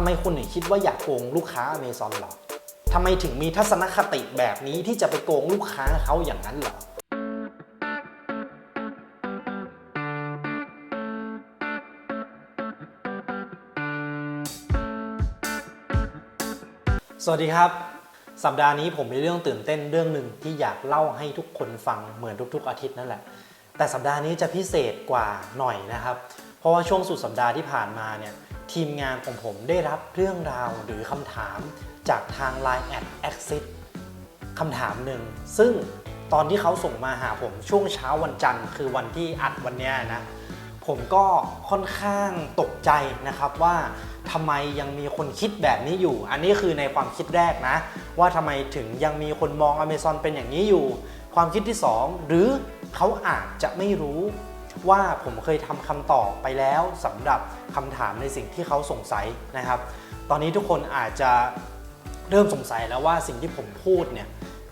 ทำไมคุณถึงคิดว่าอยากโกงลูกค้าอเมซอนหรอทำไมถึงมีทัศนคติแบบนี้ที่จะไปโกงลูกค้าเขาอย่างนั้นหรอสวัสดีครับสัปดาห์นี้ผมมีเรื่องตื่นเต้นเรื่องหนึ่งที่อยากเล่าให้ทุกคนฟังเหมือนทุกๆอาทิตย์นั่นแหละ แต่สัปดาห์นี้จะพิเศษกว่าหน่อยนะครับ เพราะว่าช่วงสุดสัปดาห์ที่ผ่านมาเนี่ย ทีมงานของผมได้รับเรื่องราวหรือคำถามจากทาง Line แอด Exit คำถามหนึ่ง ซึ่งตอนที่เขาส่งมาหาผมช่วงเช้าวันจันทร์ คือวันที่อัดวันเนี้ยนะ ผมก็ค่อนข้างตกใจนะครับว่าทำไมยังมีคนคิดแบบนี้อยู่ อันนี้คือในความคิดแรกนะ ว่าทำไมถึงยังมีคนมอง Amazon เป็นอย่างนี้อยู่ ความคิดที่ 2 หรือเขาอาจจะไม่รู้ ว่าผมเคยทำคำตอบไปแล้วสำหรับคำถามในสิ่งที่เขาสงสัยนะครับ ตอนนี้ทุกคนอาจจะเริ่มสงสัยแล้วว่าสิ่งที่ผมพูดเนี่ย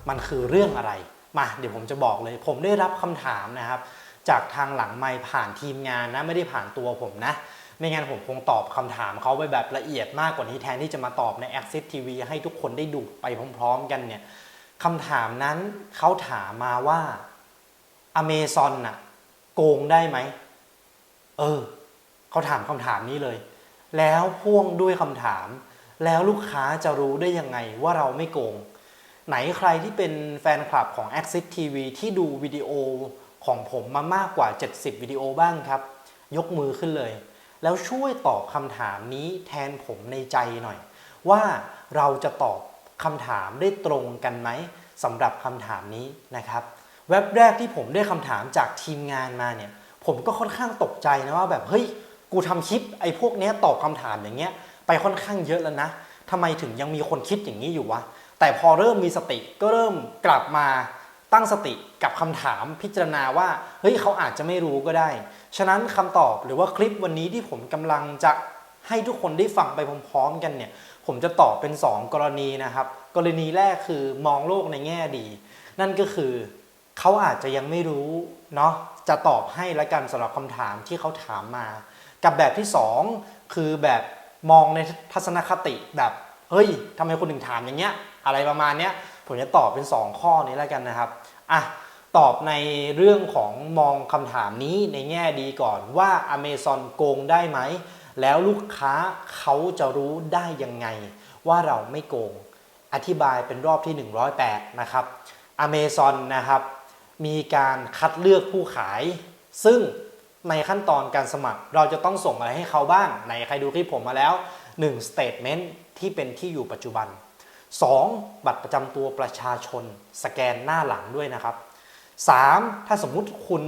มันคือเรื่องอะไร มาเดี๋ยวผมจะบอกเลย ผมได้รับคำถามนะครับ จากทางหลังไมค์ผ่านทีมงานนะไม่ได้ผ่านตัวผมนะไม่งั้นผมคงตอบคำถามเขาไปแบบละเอียดมากกว่านี้แทนที่จะมาตอบใน Access TV ให้ทุกคนได้ดูไปพร้อมๆกันเนี่ยคำถามนั้นเขาถามมาว่า Amazon น่ะ โกงได้ไหม เออเขาถามคำถามนี้เลย แล้วพ่วงด้วยคำถาม แล้วลูกค้าจะรู้ได้ยังไงว่าเราไม่โกง ไหนใครที่เป็นแฟนคลับของ Access TV ที่ดูวิดีโอของผมมามากกว่า 70 วิดีโอบ้างครับ ยกมือขึ้นเลย แล้วช่วยตอบคำถามนี้แทนผมในใจหน่อย ว่าเราจะตอบคำถามได้ตรงกันไหมสำหรับคำถามนี้นะครับ เว็บแรกที่ผมได้คำถามจากทีมงานมาเนี่ย ผมก็ค่อนข้างตกใจนะว่าแบบเฮ้ยกูทำคลิปไอ้พวกเนี้ยตอบคำถามอย่างเงี้ยไปค่อนข้างเยอะแล้วนะทำไมถึงยังมีคนคิดอย่างนี้อยู่วะแต่พอเริ่มมีสติก็เริ่มกลับมาตั้งสติกับคำถามพิจารณาว่าเฮ้ยเขาอาจจะไม่รู้ก็ได้ ฉะนั้นคำตอบหรือว่าคลิปวันนี้ที่ผมกำลังจะให้ทุกคนได้ฟังไปพร้อมๆกันเนี่ย ผมจะตอบเป็น 2 กรณีนะครับ กรณีแรกคือมองโลกในแง่ดี นั่นก็คือ เขาอาจจะยังไม่รู้เนาะจะตอบให้ละกันสำหรับคำถามที่เขาถามมา กับแบบที่2คือแบบมองในทัศนคติแบบเฮ้ยทำไมคนถึงถามอย่างเงี้ย อะไรประมาณเนี้ยผมจะตอบเป็น 2 ข้อนี้แล้วกันนะครับอะตอบในเรื่องของมองคำถามนี้ในแง่ดีก่อนว่า Amazon โกงได้ไหม แล้วลูกค้าเขาจะรู้ได้ยังไง ว่าเราไม่โกง อธิบายเป็นรอบที่ 108 นะครับ Amazon นะครับ มีการคัดเลือกผู้ขาย ซึ่งในขั้นตอนการสมัครเราจะต้องส่งอะไรให้เขาบ้างไหนใครดูคลิปผมมาแล้ว1 statement ที่เป็นที่อยู่ปัจจุบัน 2. บัตรประจำตัวประชาชน สแกนหน้าหลังด้วยนะครับ 3. ถ้าสมมุติคุณ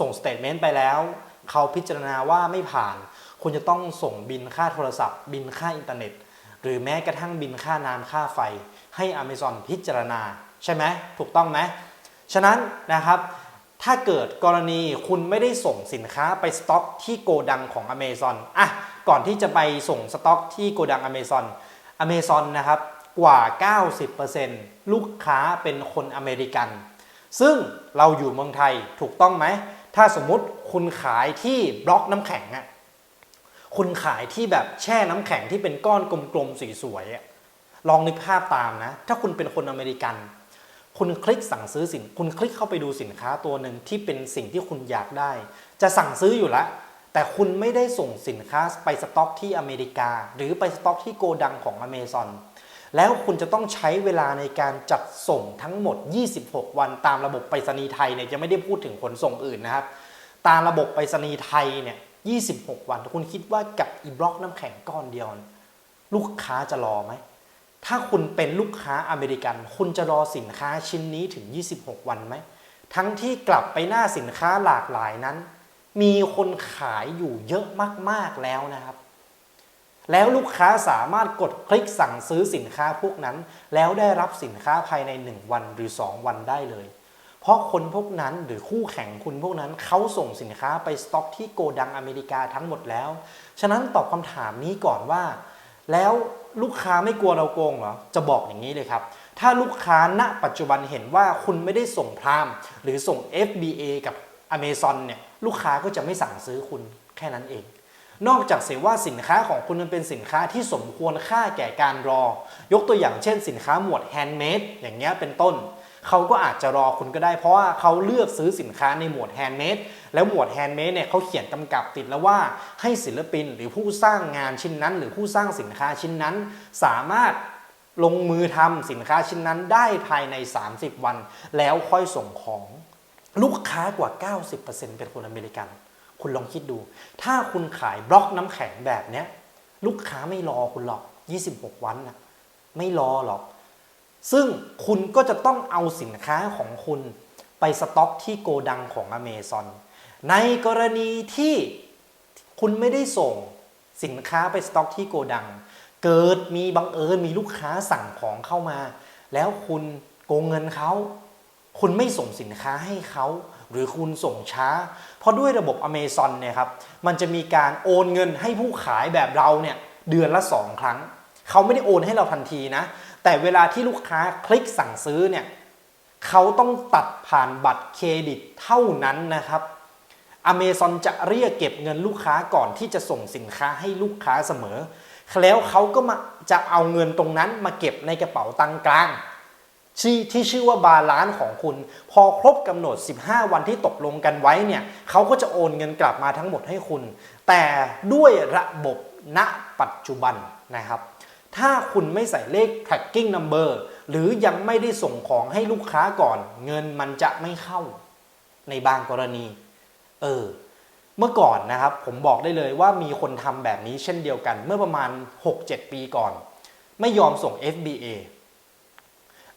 ส่งสเตทเมนต์ไปแล้ว เขาพิจารณาว่าไม่ผ่าน คุณจะต้องส่งบินค่าโทรศัพท์ บินค่าอินเทอร์เน็ต หรือแม้กระทั่งบินค่าน้ำค่าไฟ ให้ Amazon พิจารณา ใช่ไหมถูกต้องไหม ฉะนั้นนะครับถ้าเกิดกรณีคุณไม่ได้ส่งสินค้าไปสต็อกที่โกดังของ Amazon อะก่อนที่จะไปส่งสต็อกที่โกดัง Amazon Amazon นะครับกว่า 90%ลูกค้าเป็นคนอเมริกัน ซึ่งเราอยู่เมืองไทยถูกต้องไหม ถ้าสมมุติคุณขายที่บล็อกน้ำแข็งอะคุณขายที่แบบแช่น้ำแข็งที่เป็นก้อนกลมๆสีสวยอะลองนึกภาพตามนะ ถ้าคุณเป็นคนอเมริกัน คุณคลิกสั่งซื้อสิน คุณคลิกเข้าไปดูสินค้าตัวหนึ่งที่เป็นสิ่งที่คุณอยากได้ จะสั่งซื้ออยู่แล้ว แต่คุณไม่ได้ส่งสินค้าไปสต็อกที่อเมริกา หรือไปสต็อกที่โกดังของอเมซอนแล้วคุณจะต้องใช้เวลาในการจัดส่งทั้งหมด 26 วันตามระบบไปรษณีย์ไทยเนี่ยจะไม่ได้พูดถึงขนส่งอื่นนะครับ ตามระบบไปรษณีย์ไทยเนี่ย26 วัน คุณคิดว่ากับอีบล็อกน้ำแข็งก้อนเดียว ลูกค้าจะรอไหม ถ้าคุณเป็นลูกค้าอเมริกัน คุณจะรอสินค้าชิ้นนี้ถึง 26 วันไหม ทั้งที่กลับไปหน้าสินค้าหลากหลายนั้น มีคนขายอยู่เยอะมากๆแล้วนะครับ แล้วลูกค้าสามารถกดคลิกสั่งซื้อสินค้าพวกนั้น แล้วได้รับสินค้าภายใน 1 วันหรือ 2 วันได้เลย เพราะคนพวกนั้นหรือคู่แข่งคุณพวกนั้นเขาส่งสินค้าไปสต็อกที่โกดังอเมริกาทั้งหมดแล้ว ฉะนั้นตอบคำถามนี้ก่อนว่า แล้ว ลูกค้าไม่กลัวเราโกงเหรอ จะบอกอย่างนี้เลยครับ ถ้าลูกค้าณปัจจุบันเห็นว่าคุณไม่ได้ส่งพรามหรือส่ง FBA กับ Amazon เนี่ยลูกค้าก็จะไม่สั่งซื้อคุณแค่นั้นเอง นอกจากเสียว่าสินค้าของคุณมันเป็นสินค้าที่สมควรค่าแก่การรอ ยกตัวอย่างเช่น สินค้าหมวดแฮนด์เมดอย่างเงี้ยเป็นต้น เขาก็อาจจะรอคุณก็ได้ เพราะว่าเขาเลือกซื้อสินค้าในหมวดแฮนด์เมดแล้วหมวดแฮนด์เมดเนี่ยเขาเขียนกำกับติดแล้วว่าให้ศิลปินหรือผู้สร้างงานชิ้นนั้น หรือผู้สร้างสินค้าชิ้นนั้น สามารถลงมือทำสินค้าชิ้นนั้นได้ภายใน 30 วัน แล้วค่อยส่งของลูกค้ากว่า 90%เป็นคนอเมริกัน คุณลองคิดดู ถ้าคุณขายบล็อกน้ำแข็งแบบเนี้ย ลูกค้าไม่รอคุณหรอก 26 วันนะไม่รอหรอก ซึ่งคุณก็จะต้องเอาสินค้าของคุณไปสต็อกที่โกดังของอเมซอนในกรณีที่คุณไม่ได้ส่งสินค้าไปสต็อกที่โกดัง เกิดมีบังเอิญมีลูกค้าสั่งของเข้ามา แล้วคุณโกงเงินเขา คุณไม่ส่งสินค้าให้เขาหรือคุณส่งช้า เพราะด้วยระบบอเมซอนเนี่ยครับ มันจะมีการโอนเงินให้ผู้ขายแบบเราเนี่ยเดือนละ 2 ครั้ง เขาไม่ได้โอนให้เราทันทีนะ แต่เวลาที่ลูกค้าคลิกสั่งซื้อเนี่ยเขาต้องตัดผ่านบัตรเครดิตเท่านั้นนะครับอเมซอนจะเรียกเก็บเงินลูกค้าก่อนที่จะส่งสินค้าให้ลูกค้าเสมอ แล้วเขาก็มาจะเอาเงินตรงนั้นมาเก็บในกระเป๋าตังค์กลางที่ที่ชื่อว่าบาลานซ์ของคุณ พอครบกำหนด 15 วันที่ตกลงกันไว้เนี่ยเขาก็จะโอนเงินกลับมาทั้งหมดให้คุณ แต่ด้วยระบบณปัจจุบันนะครับ ถ้าคุณไม่ใส่เลข tracking number หรือยังไม่ได้ส่งของให้ลูกค้าก่อน เงินมันจะไม่เข้าในบางกรณี เออ เมื่อก่อนนะครับ ผมบอกได้เลยว่ามีคนทำแบบนี้เช่นเดียวกัน เมื่อประมาณ 6-7 ปีก่อน ไม่ยอมส่ง FBA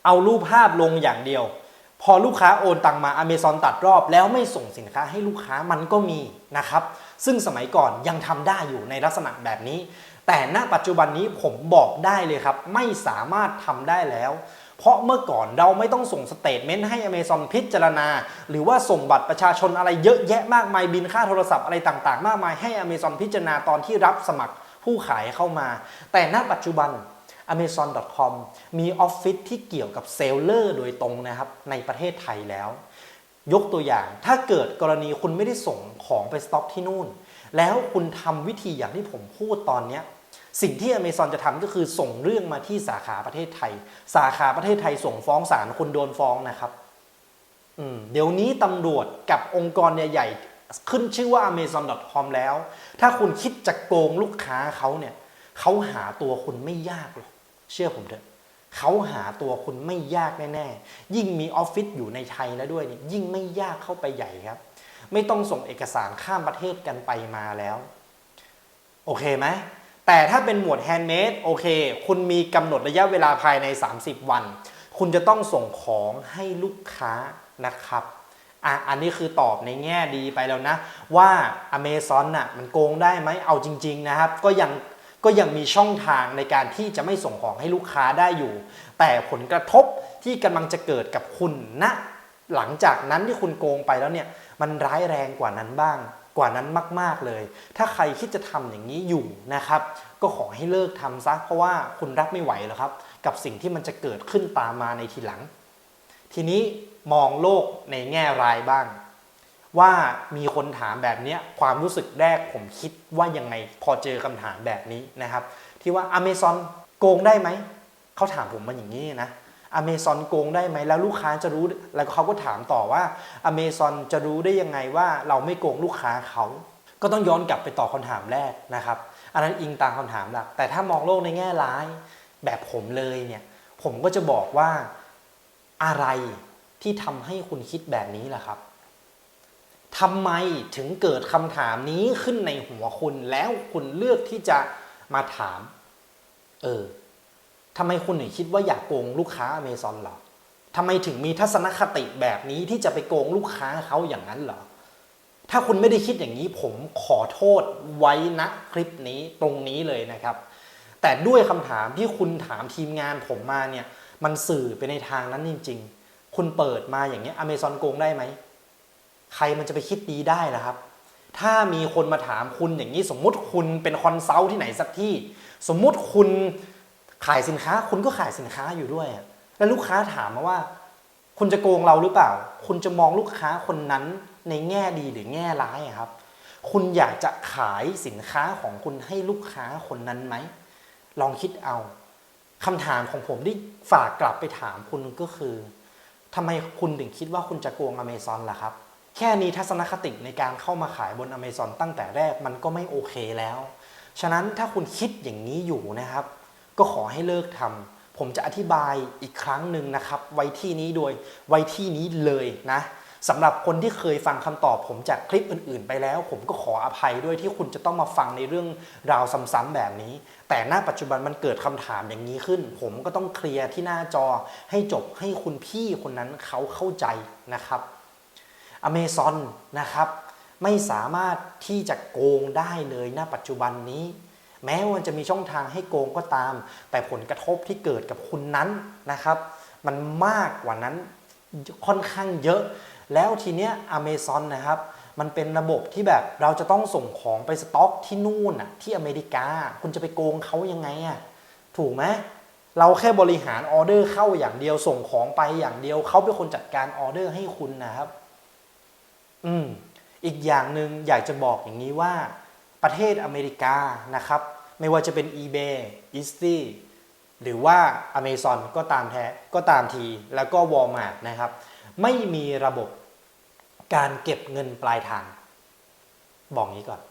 เอารูปภาพลงอย่างเดียว พอลูกค้าโอนตังมา Amazon ตัดรอบ แล้วไม่ส่งสินค้าให้ลูกค้ามันก็มีนะครับ ซึ่งสมัยก่อนยังทำได้อยู่ในลักษณะแบบนี้ แต่ณปัจจุบันนี้ผมบอกได้เลยครับ ไม่สามารถทำได้แล้ว เพราะเมื่อก่อนเราไม่ต้องส่งสเตทเมนต์ให้ Amazon พิจารณา หรือว่าส่งบัตรประชาชนอะไรเยอะแยะมากมายบินค่าโทรศัพท์อะไรต่างๆ มากมายให้ Amazon พิจารณาตอนที่รับสมัครผู้ขายเข้ามา แต่ณปัจจุบัน amazon.com มีออฟฟิศที่เกี่ยวกับเซลเลอร์โดยตรงนะครับ ในประเทศไทยแล้ว ยกตัวอย่างถ้าเกิดกรณีคุณไม่ได้ส่งของไปสต็อกที่นู่น แล้วคุณทำวิธีอย่างที่ผมพูดตอนเนี้ยสิ่งที่ Amazon จะทำก็คือส่งเรื่องมาที่สาขาประเทศไทย สาขาประเทศไทยส่งฟ้องศาลคุณโดนฟ้องนะครับเดี๋ยวนี้ตำรวจกับองค์กรใหญ่ๆขึ้นชื่อว่า amazon.com แล้ว ถ้าคุณคิดจะโกงลูกค้าเขาเนี่ยเขาหาตัวคุณไม่ยากหรอกเชื่อผมเถอะเขาหาตัวคุณไม่ยากแน่ๆ ยิ่งมีออฟฟิศอยู่ในไทยแล้วด้วยเนี่ยยิ่งไม่ยากเข้าไปใหญ่ครับ ไม่ต้องส่งเอกสารข้ามประเทศกันไปมาแล้ว โอเคไหมแต่ถ้าเป็นหมวดแฮนด์เมดโอเค คุณมีกำหนดระยะเวลาภายใน 30 วัน คุณจะต้องส่งของให้ลูกค้านะครับอะอันนี้คือตอบในแง่ดีไปแล้วนะ ว่า Amazon น่ะมันโกงได้ไหมเอาจริง ๆ นะครับ ก็ยังก็ยังมีช่องทางในการที่จะไม่ส่งของให้ลูกค้าได้อยู่ แต่ผลกระทบที่กำลังจะเกิดกับคุณณนะหลังจากนั้นที่คุณโกงไปแล้วเนี่ย มันร้ายแรงกว่านั้นบ้าง กว่านั้นมาก ๆเลย ถ้าใครคิดจะทำอย่างนี้อยู่นะครับ ก็ขอให้เลิกทำซะเพราะว่าคุณรับไม่ไหวแล้วครับ กับสิ่งที่มันจะเกิดขึ้นตามมาในทีหลัง ทีนี้มองโลกในแง่ร้ายบ้าง ว่ามีคนถามแบบนี้ความรู้สึกแรกผมคิดว่ายังไงพอเจอคำถามแบบนี้นะครับ ที่ว่า Amazon โกงได้ไหมเขาถามผมมาอย่างนี้นะ Amazon โกงได้ไหมแล้วลูกค้าจะรู้แล้วเขาก็ถามต่อว่า Amazon จะรู้ได้ยังไงว่าเราไม่โกงลูกค้าเขา ก็ต้องย้อนกลับไปต่อบคำถามแรกนะครับ อันนั้นอิงตามคำถามหลัก แต่ถ้ามองโลกในแง่ร้าย แบบผมเลยเนี่ยผมก็จะบอกว่าอะไรที่ทำให้คุณคิดแบบนี้ล่ะครับทำไมถึงเกิดคำถามนี้ขึ้นในหัวคุณแล้วคุณเลือกที่จะมาถาม เออ ทำไมคุณถึงคิดว่าอยากโกงลูกค้าอเมซอนหรอทำไมถึงมีทัศนคติแบบนี้ที่จะไปโกงลูกค้าเขาอย่างนั้นหรอ ถ้าคุณไม่ได้คิดอย่างนี้ผมขอโทษไว้ณคลิปนี้ตรงนี้เลยนะครับ แต่ด้วยคำถามที่คุณถามทีมงานผมมาเนี่ย มันสื่อไปในทางนั้นจริง ๆ คุณเปิดมาอย่างเงี้ยอเมซอนโกงได้ไหม ใครมันจะไปคิดดีได้ล่ะครับ ถ้ามีคนมาถามคุณอย่างนี้สมมุติคุณเป็นคอนซัลท์ที่ไหนสักที่ สมมุติคุณ ขายสินค้าคุณก็ขายสินค้าอยู่ด้วย แล้วลูกค้าถามมาว่า คุณจะโกงเราหรือเปล่า คุณจะมองลูกค้าคนนั้นในแง่ดีหรือแง่ร้ายครับ คุณอยากจะขายสินค้าของคุณให้ลูกค้าคนนั้นไหม ลองคิดเอาคำถามของผมที่ฝากกลับไปถามคุณก็คือทำไมคุณถึงคิดว่าคุณจะโกงอเมซอนล่ะครับ แค่นี้ทัศนคติในการเข้ามาขายบนอเมซอนตั้งแต่แรกมันก็ไม่โอเคแล้ว ฉะนั้นถ้าคุณคิดอย่างนี้อยู่นะครับ ก็ขอให้เลิกทำผมจะอธิบายอีกครั้งหนึ่งนะครับ ไว้ที่นี้โดยไว้ที่นี้เลยนะสำหรับคนที่เคยฟังคำตอบผมจากคลิปอื่น ๆ ไปแล้ว ผมก็ขออภัยด้วยที่คุณจะต้องมาฟังในเรื่องราวซ้ำๆแบบนี้ แต่หน้าปัจจุบันมันเกิดคำถามอย่างนี้ขึ้น ผมก็ต้องเคลียร์ที่หน้าจอให้จบให้คุณพี่คนนั้นเขาเข้าใจนะครับอเมซอนนะครับ ไม่สามารถที่จะโกงได้เลยณปัจจุบันนี้ แม้ว่าจะมีช่องทางให้โกงก็ตาม แต่ผลกระทบที่เกิดกับคุณนั้นนะครับ มันมากกว่านั้นค่อนข้างเยอะ แล้วทีเนี้ยอเมซอนนะครับ มันเป็นระบบที่แบบเราจะต้องส่งของไปสต็อกที่นู่นน่ะที่อเมริกา คุณจะไปโกงเขายังไงอะถูกไหมเราแค่บริหารออเดอร์เข้าอย่างเดียวส่งของไปอย่างเดียวเขาเป็นคนจัดการออเดอร์ให้คุณนะครับ อืมอีกอย่างหนึ่งอยากจะบอกอย่างนี้ว่า ประเทศอเมริกานะครับ ไม่ว่าจะเป็น eBay e a s t y หรือว่า Amazon ก็ตามแท้ก็ตามทีแล้วก็ Walmart นะครับ ไม่มีระบบการเก็บเงินปลายทาง บอกงี้ก่อน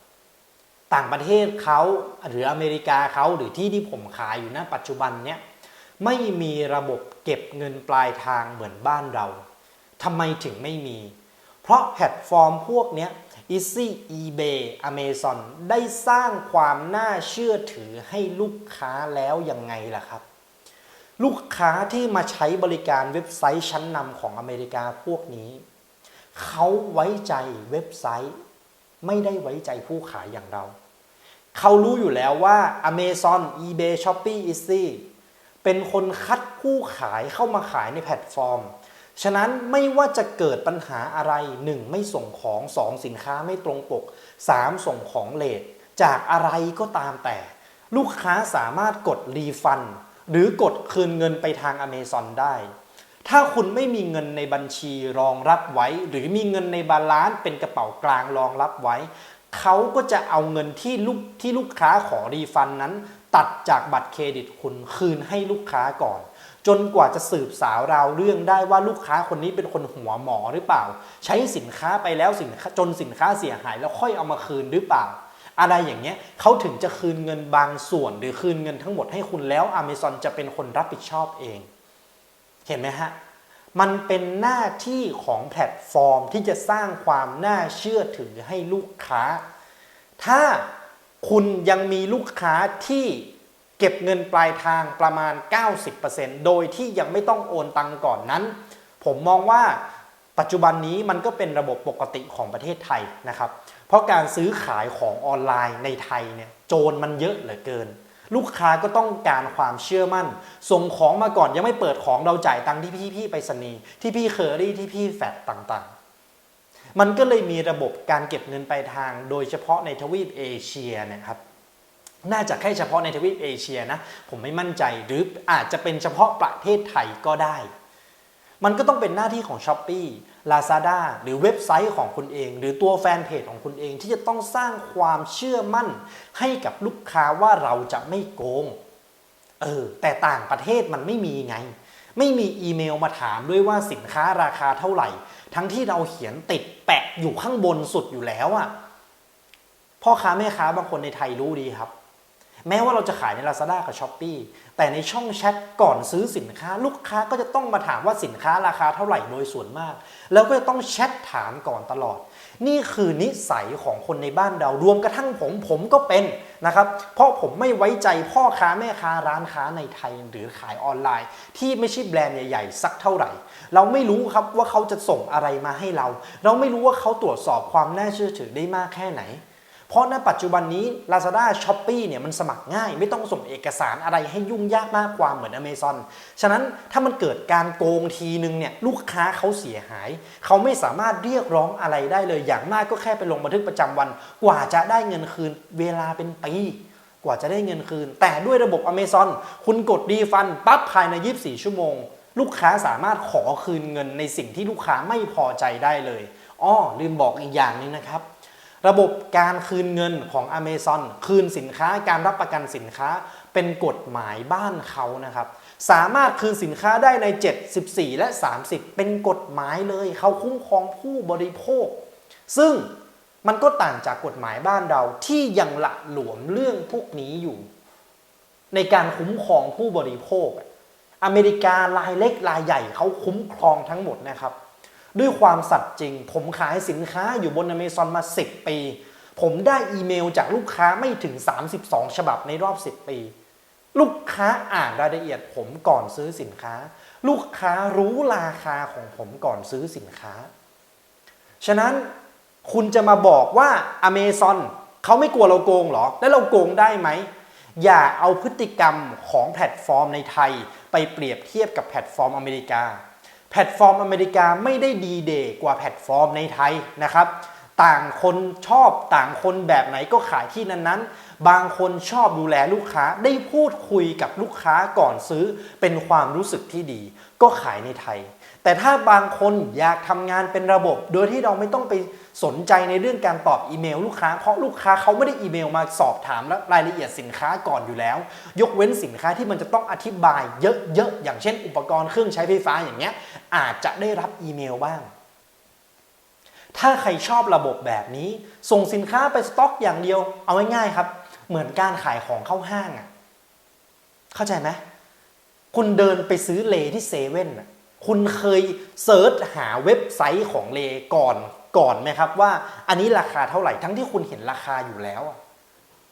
ต่างประเทศเขาหรืออเมริกาเขาหรือที่ที่ผมขายอยู่ณปัจจุบันเนี้ยไม่มีระบบเก็บเงินปลายทางเหมือนบ้านเราทำไมถึงไม่มี เพราะแพลตฟอร์มพวกเนี้ย Easy eBay Amazon ได้สร้างความน่าเชื่อถือให้ลูกค้าแล้วยังไงล่ะครับ ลูกค้าที่มาใช้บริการเว็บไซต์ชั้นนำของอเมริกาพวกนี้ เขาไว้ใจเว็บไซต์ ไม่ได้ไว้ใจผู้ขายอย่างเรา เขารู้อยู่แล้วว่า Amazon eBay Shopee Easy เป็นคนคัดผู้ขายเข้ามาขายในแพลตฟอร์ม ฉะนั้นไม่ว่าจะเกิดปัญหาอะไร 1. ไม่ส่งของ 2. สินค้าไม่ตรงปก 3. ส่งของเลทจากอะไรก็ตามแต่ ลูกค้าสามารถกดรีฟัน หรือกดคืนเงินไปทาง Amazon ได้ ถ้าคุณไม่มีเงินในบัญชีรองรับไว้ หรือมีเงินในบาลานซ์เป็นกระเป๋ากลางรองรับไว้ เขาก็จะเอาเงินที่ลูกที่ลูกค้าขอรีฟันนั้น ตัดจากบัตรเครดิตคุณคืนให้ลูกค้าก่อน จนกว่าจะสืบสาวราวเรื่องได้ว่าลูกค้าคนนี้เป็นคนหัวหมอหรือเปล่า ใช้สินค้าไปแล้วสินจนสินค้าเสียหายแล้วค่อยเอามาคืนหรือเปล่า อะไรอย่างเงี้ยเขาถึงจะคืนเงินบางส่วน หรือคืนเงินทั้งหมดให้คุณแล้ว Amazon จะเป็นคนรับผิดชอบเอง เห็นไหมฮะมันเป็นหน้าที่ของแพลตฟอร์มที่จะสร้างความน่าเชื่อถือให้ลูกค้า ถ้า คุณยังมีลูกค้าที่เก็บเงินปลายทางประมาณ 90%โดยที่ยังไม่ต้องโอนตังก่อนนั้น ผมมองว่าปัจจุบันนี้มันก็เป็นระบบปกติของประเทศไทยนะครับ เพราะการซื้อขายของออนไลน์ในไทยเนี่ยโจรมันเยอะเหลือเกิน ลูกค้าก็ต้องการความเชื่อมั่น ส่งของมาก่อนยังไม่เปิดของเราจ่ายตังค์ที่พี่พี่ไปรษณีที่พี่เคอรี่ที่พี่แฟดต่างๆ มันก็เลยมีระบบการเก็บเงินปลายทาง โดยเฉพาะในทวีปเอเชียเนะครับน่าจะแค่เฉพาะในทวีปเอเชียนะ ผมไม่มั่นใจหรืออาจจะเป็นเฉพาะประเทศไทยก็ได้ มันก็ต้องเป็นหน้าที่ของ s h อ p e e Lazada หรือเว็บไซต์ของคุณเอง หรือตัวแฟนเพจของคุณเองที่จะต้องสร้างความเชื่อมั่น ให้กับลูกค้าว่าเราจะไม่โกง เออ แต่ต่างประเทศมันไม่มีไง ไม่มีอีเมลมาถามด้วยว่าสินค้าราคาเท่าไหร่ ทั้งที่เราเขียนติด แปะอยู่ข้างบนสุดอยู่แล้วอะพ่อค้าแม่ค้าบางคนในไทยรู้ดีครับ แม้ว่าเราจะขายใน Lazada กับ s h อ p e e แต่ในช่องแชทก่อนซื้อสินค้า ลูกค้าก็จะต้องมาถามว่าสินค้าราคาเท่าไหร่โดยส่วนมาก แล้วก็จะต้องแชทถามก่อนตลอด นี่คือนิสัยของคนในบ้านเรารวมกระทั่งผมผมก็เป็นนะครับ เพราะผมไม่ไว้ใจพ่อค้าแม่ค้าร้านค้าในไทยหรือขายออนไลน์ ที่ไม่ใช่แบรนด์ใหญ่ๆสักเท่าไหร่ เราไม่รู้ครับว่าเขาจะส่งอะไรมาให้เรา เราไม่รู้ว่าเขาตรวจสอบความน่าเชื่อถือได้มากแค่ไหน เพราะณปัจจุบันนี้ Lazada s h o p e e เนี่ยมันสมัครง่าย ไม่ต้องส่งเอกสารอะไรให้ยุ่งยากมากกว่าเหมือน Amazon ฉะนั้นถ้ามันเกิดการโกงทีนึงเนี่ยลูกค้าเขาเสียหาย เขาไม่สามารถเรียกร้องอะไรได้เลยอย่างมากก็แค่ไปลงบันทึกประจำวัน กว่าจะได้เงินคืนเวลาเป็นปีกว่าจะได้เงินคืน แต่ด้วยระบบ Amazon คุณกดดีฟันปั๊บภายใน 24 ชั่วโมง ลูกค้าสามารถขอคืนเงินในสิ่งที่ลูกค้าไม่พอใจได้เลยอ้อลืมบอกอีกอย่างนึงนะครับ ระบบการคืนเงินของ Amazon คืนสินค้าการรับประกันสินค้าเป็นกฎหมายบ้านเขานะครับ สามารถคืนสินค้าได้ใน7 14และ 30 เป็นกฎหมายเลยเขาคุ้มครองผู้บริโภค ซึ่งมันก็ต่างจากกฎหมายบ้านเราที่ยังละหลวมเรื่องพวกนี้อยู่ ในการคุ้มครองผู้บริโภค อเมริการายเล็กรายใหญ่เขาคุ้มครองทั้งหมดนะครับ ด้วยความสัตย์จริง ผมขายสินค้าอยู่บน Amazon มา 10 ปี ผมได้อีเมลจากลูกค้าไม่ถึง 32 ฉบับในรอบ 10 ปี ลูกค้าอ่านรายละเอียดผมก่อนซื้อสินค้า ลูกค้ารู้ราคาของผมก่อนซื้อสินค้า ฉะนั้นคุณจะมาบอกว่า Amazon เขาไม่กลัวเราโกงหรอ แล้วเราโกงได้ไหม อย่าเอาพฤติกรรมของแพลตฟอร์มในไทย ไปเปรียบเทียบกับแพลตฟอร์มอเมริกา แพลตฟอร์มอเมริกาไม่ได้ดีเดย์กว่าแพลตฟอร์มในไทยนะครับ ต่างคนชอบต่างคนแบบไหนก็ขายที่นั้นๆ บางคนชอบดูแลลูกค้าได้พูดคุยกับลูกค้าก่อนซื้อเป็นความรู้สึกที่ดี ก็ขายในไทย แต่ถ้าบางคนอยากทำงานเป็นระบบ โดยที่เราไม่ต้องไปสนใจในเรื่องการตอบอีเมล ลูกค้า เพราะลูกค้าเขาไม่ได้อีเมลมาสอบถามและรายละเอียดสินค้าก่อนอยู่แล้ว ยกเว้นสินค้าที่มันจะต้องอธิบายเยอะๆอย่างเช่น อุปกรณ์เครื่องใช้ไฟฟ้าอย่างเงี้ยอาจจะได้รับอีเมลบ้าง ถ้าใครชอบระบบแบบนี้ ส่งสินค้าไปสต็อกอย่างเดียว เอาง่ายๆครับ เหมือนการขายของเข้าห้างอะเข้าใจไหมคุณเดินไปซื้อเลที่เซเว่นอะ คุณเคยเซิร์ชหาเว็บไซต์ของเลก่อนก่อนไหมครับว่าอันนี้ราคาเท่าไหร่ทั้งที่คุณเห็นราคาอยู่แล้ว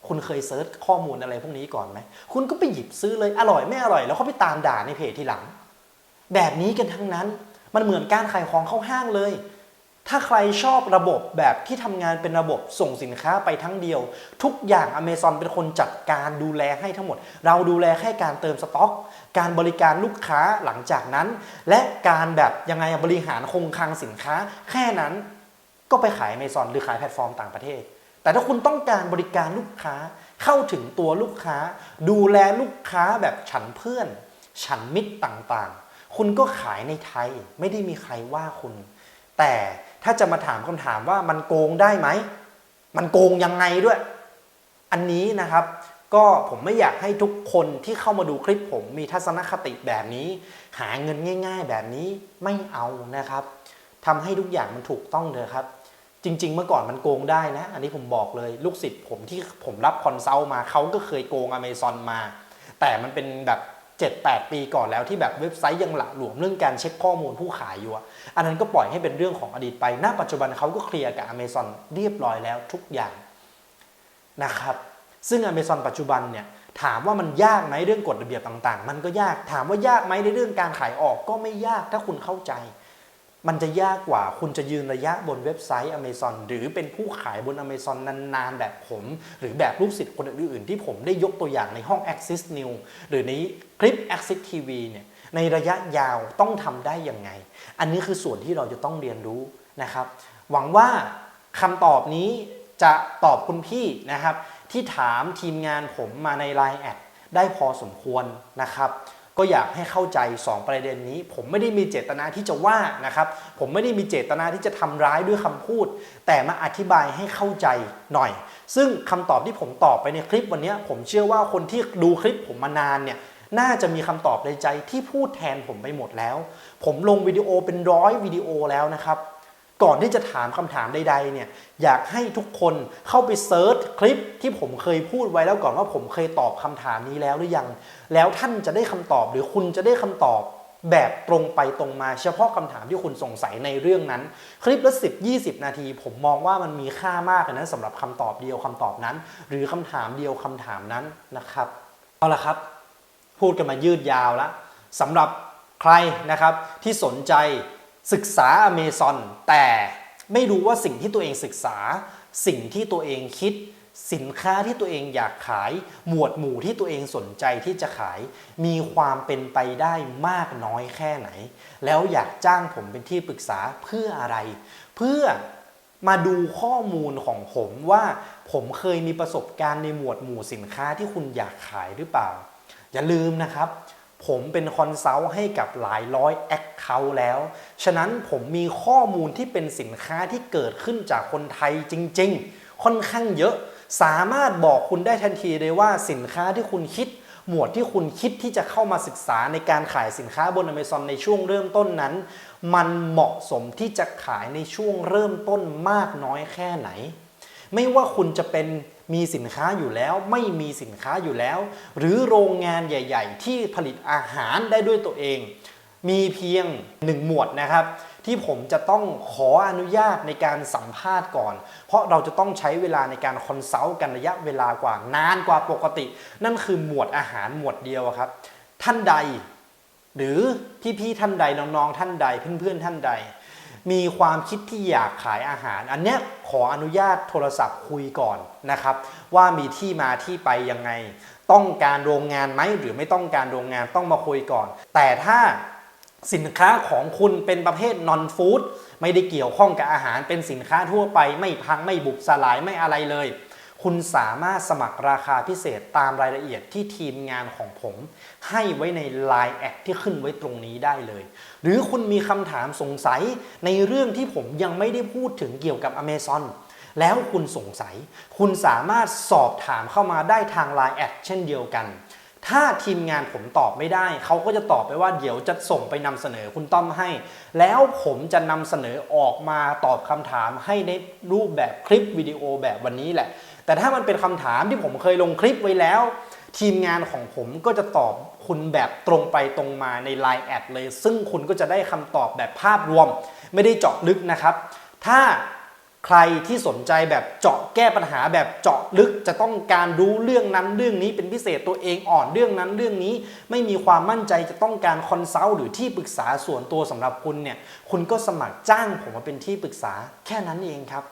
คุณเคยเซิร์ชข้อมูลอะไรพวกนี้ก่อนไหมคุณก็ไปหยิบซื้อเลยอร่อยไม่อร่อย แล้วก็ไปตามด่าในเพจทีหลัง แบบนี้กันทั้งนั้นมันเหมือนการขายของเข้าห้างเลย ถ้าใครชอบระบบแบบที่ทำงานเป็นระบบส่งสินค้าไปทั้งเดียว ทุกอย่าง Amazon เป็นคนจัดการดูแลให้ทั้งหมด เราดูแลแค่การเติมสต็อก การบริการลูกค้าหลังจากนั้น และการแบบยังไงบริหารคงคลังสินค้า แค่นั้นก็ไปขาย Amazon หรือขายแพลตฟอร์มต่างประเทศ แต่ถ้าคุณต้องการบริการลูกค้าเข้าถึงตัวลูกค้า ดูแลลูกค้าแบบฉันเพื่อน ฉันมิตรต่างๆ คุณก็ขายในไทยไม่ได้มีใครว่าคุณ แต่ ถ้าจะมาถามคำถามว่ามันโกงได้ไหม มันโกงยังไงด้วย อันนี้นะครับ ก็ผมไม่อยากให้ทุกคนที่เข้ามาดูคลิปผมมีทัศนคติแบบนี้ หาเงินง่าย ๆ แบบนี้ไม่เอานะครับทำให้ทุกอย่างมันถูกต้องเลยครับ จริง ๆ เมื่อก่อนมันโกงได้นะ อันนี้ผมบอกเลยลูกศิษย์ผมที่ผมรับคอนซัลท์มาเขาก็เคยโกงอเมซอนมา แต่มันเป็นแบบ 7-8 ปีก่อนแล้วที่แบบเว็บไซต์ยังหละหลวมเรื่องการเช็คข้อมูลผู้ขายอยู่อะอันนั้นก็ปล่อยให้เป็นเรื่องของอดีตไป ณ ปัจจุบันเขาก็เคลียร์กับ Amazon เรียบร้อยแล้วทุกอย่างนะครับ ซึ่ง Amazon ปัจจุบันเนี่ยถามว่ามันยากไหมเรื่องกฎระเบียบต่างๆ มันก็ยาก ถามว่ายากไหมในเรื่องการขายออกก็ไม่ยากถ้าคุณเข้าใจ มันจะยากกว่าคุณจะยืนระยะบนเว็บไซต์ Amazon หรือเป็นผู้ขายบน Amazon นานๆ แบบผม หรือแบบลูกศิษย์คนอื่นๆ ที่ผมได้ยกตัวอย่างในห้อง Axis New หรือในคลิป Axis TV เนี่ยในระยะยาวต้องทำได้ยังไง อันนี้คือส่วนที่เราจะต้องเรียนรู้นะครับ หวังว่าคำตอบนี้จะตอบคุณพี่นะครับ ที่ถามทีมงานผมมาใน Line แอดได้พอสมควรนะครับ ก็อยากให้เข้าใจ 2 ประเด็นนี้ ผมไม่ได้มีเจตนาที่จะว่านะครับ ผมไม่ได้มีเจตนาที่จะทำร้ายด้วยคำพูด แต่มาอธิบายให้เข้าใจหน่อย ซึ่งคำตอบที่ผมตอบไปในคลิปวันนี้ผมเชื่อว่าคนที่ดูคลิปผมมานานเนี่ยน่าจะมีคำตอบในใจที่พูดแทนผมไปหมดแล้ว ผมลงวิดีโอเป็นร้อยวิดีโอแล้วนะครับ ก่อนที่จะถามคำถามใดๆเนี่ยอยากให้ทุกคนเข้าไปเซิร์ชคลิปที่ผมเคยพูดไว้แล้วก่อนว่าผมเคยตอบคำถามนี้แล้วหรือยัง แล้วท่านจะได้คำตอบหรือคุณจะได้คำตอบแบบตรงไปตรงมาเฉพาะคำถามที่คุณสงสัยในเรื่องนั้น คลิปละ 10 20 นาที ผมมองว่ามันมีค่ามากนะสำหรับคำตอบเดียวคำตอบนั้น หรือคำถามเดียวคำถามนั้นนะครับ เอาละครับ พูดกันมายืดยาวแล้วสำหรับใครนะครับที่สนใจ ศึกษา Amazon แต่ไม่รู้ว่าสิ่งที่ตัวเองศึกษา สิ่งที่ตัวเองคิด สินค้าที่ตัวเองอยากขาย หมวดหมู่ที่ตัวเองสนใจที่จะขาย มีความเป็นไปได้มากน้อยแค่ไหน แล้วอยากจ้างผมเป็นที่ปรึกษาเพื่ออะไร เพื่อมาดูข้อมูลของผมว่าผมเคยมีประสบการณ์ในหมวดหมู่สินค้าที่คุณอยากขายหรือเปล่า อย่าลืมนะครับ ผมเป็นคอนซัลท์ให้กับหลายร้อยแอคเคาท์แล้ว ฉะนั้นผมมีข้อมูลที่เป็นสินค้าที่เกิดขึ้นจากคนไทยจริง ๆ ค่อนข้างเยอะ สามารถบอกคุณได้ทันทีเลยว่าสินค้าที่คุณคิด หมวดที่คุณคิดที่จะเข้ามาศึกษาในการขายสินค้าบน Amazon ในช่วงเริ่มต้นนั้น มันเหมาะสมที่จะขายในช่วงเริ่มต้นมากน้อยแค่ไหน ไม่ว่าคุณจะเป็นมีสินค้าอยู่แล้ว ไม่มีสินค้าอยู่แล้ว หรือโรงงานใหญ่ ๆ ที่ผลิตอาหารได้ด้วยตัวเอง มีเพียงหนึ่งหมวดนะครับ ที่ผมจะต้องขออนุญาตในการสัมภาษณ์ก่อน เพราะเราจะต้องใช้เวลาในการคอนซัลท์กันระยะเวลากว่านานกว่าปกติ นั่นคือหมวดอาหารหมวดเดียวครับ ท่านใด หรือพี่ๆท่านใดน้องๆท่านใดเพื่อนๆท่านใด มีความคิดที่อยากขายอาหาร อันเนี้ยขออนุญาตโทรศัพท์คุยก่อนนะครับ ว่ามีที่มาที่ไปยังไง ต้องการโรงงานไหมหรือไม่ต้องการโรงงานต้องมาคุยก่อน แต่ถ้าสินค้าของคุณเป็นประเภทนอนฟู้ดไม่ได้เกี่ยวข้องกับอาหารเป็นสินค้าทั่วไป ไม่พังไม่บุบสลายไม่อะไรเลย คุณสามารถสมัครราคาพิเศษตามรายละเอียดที่ทีมงานของผม ให้ไว้ใน Line แอดที่ขึ้นไว้ตรงนี้ได้เลย หรือคุณมีคำถามสงสัยในเรื่องที่ผมยังไม่ได้พูดถึงเกี่ยวกับ Amazon แล้วคุณสงสัย คุณสามารถสอบถามเข้ามาได้ทาง Line แอดเช่นเดียวกัน ถ้าทีมงานผมตอบไม่ได้ เขาก็จะตอบไปว่าเดี๋ยวจะส่งไปนำเสนอคุณต้อมให้ แล้วผมจะนำเสนอออกมาตอบคำถามให้ในรูปแบบคลิปวิดีโอแบบวันนี้แหละ แต่ถ้ามันเป็นคำถามที่ผมเคยลงคลิปไว้แล้ว ทีมงานของผมก็จะตอบคุณแบบตรงไปตรงมาใน Line แอดเลย ซึ่งคุณก็จะได้คำตอบแบบภาพรวม ไม่ได้เจาะลึกนะครับ ถ้าใครที่สนใจแบบเจาะแก้ปัญหาแบบเจาะลึกจะต้องการรู้เรื่องนั้นเรื่องนี้เป็นพิเศษตัวเองอ่อนเรื่องนั้นเรื่องนี้ ไม่มีความมั่นใจจะต้องการคอนซัลท์หรือที่ปรึกษาส่วนตัวสำหรับคุณเนี่ยคุณก็สมัครจ้างผมมาเป็นที่ปรึกษาแค่นั้นเองครับ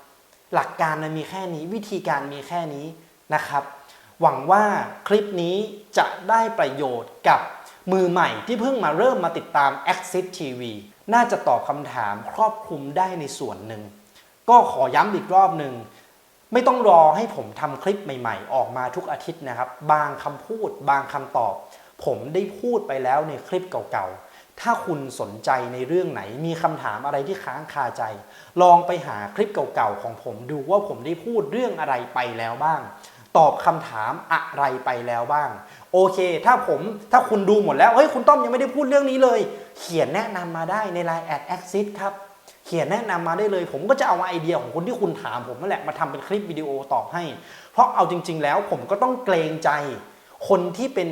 หลักการนมีแค่นี้ วิธีการมีแค่นี้นะครับ หวังว่าคลิปนี้จะได้ประโยชน์กับมือใหม่ที่เพิ่งมาเริ่มมาติดตาม Axis TV น่าจะตอบคำถามครอบคลุมได้ในส่วนหนึ่ง ก็ขอย้ำอีกรอบหนึ่ง ไม่ต้องรอให้ผมทำคลิปใหม่ๆ ออกมาทุกอาทิตย์นะครับ บางคำพูด บางคำตอบ ผมได้พูดไปแล้วในคลิปเก่าๆ ถ้าคุณสนใจในเรื่องไหน มีคำถามอะไรที่ค้างคาใจ ลองไปหาคลิปเก่าๆของผมดูว่าผมได้พูดเรื่องอะไรไปแล้วบ้าง ตอบคำถามอะไรไปแล้วบ้าง โอเค ถ้าผมถ้าคุณดูหมดแล้ว เฮ้ย คุณต้อมยังไม่ได้พูดเรื่องนี้เลย เขียนแนะนำมาได้ใน Line แอด Axis ครับ เขียนแนะนำมาได้เลย ผมก็จะเอาไอเดียของคุณที่คุณถามผมนั่นแหละมาทำเป็นคลิปวิดีโอตอบให้ เพราะเอาจริง ๆ แล้วผมก็ต้องเกรงใจคนที่เป็น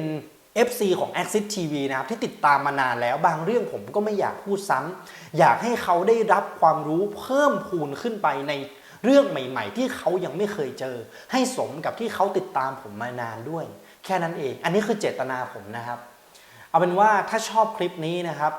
FC ของ Axis TV นะครับที่ติดตามมานานแล้วบางเรื่องผมก็ไม่อยากพูดซ้ำ อยากให้เขาได้รับความรู้เพิ่มพูนขึ้นไปในเรื่องใหม่ ๆ ที่เขายังไม่เคยเจอ ให้สมกับที่เขาติดตามผมมานานด้วย แค่นั้นเอง อันนี้คือเจตนาผมนะครับ เอาเป็นว่าถ้าชอบคลิปนี้นะครับ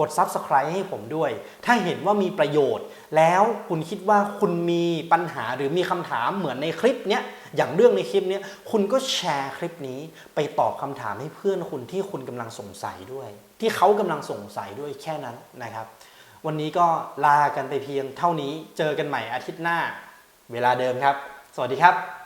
กด Subscribe ให้ผมด้วย ถ้าเห็นว่ามีประโยชน์ แล้วคุณคิดว่าคุณมีปัญหาหรือมีคำถามเหมือนในคลิปเนี้ยอย่างเรื่องในคลิปเนี้ยคุณก็แชร์คลิปนี้ไปตอบคำถามให้เพื่อนคุณที่คุณกำลังสงสัยด้วย ที่เขากำลังสงสัยด้วยแค่นั้นนะครับ วันนี้ก็ลากันไปเพียงเท่านี้เจอกันใหม่อาทิตย์หน้า เวลาเดิมครับ สวัสดีครับ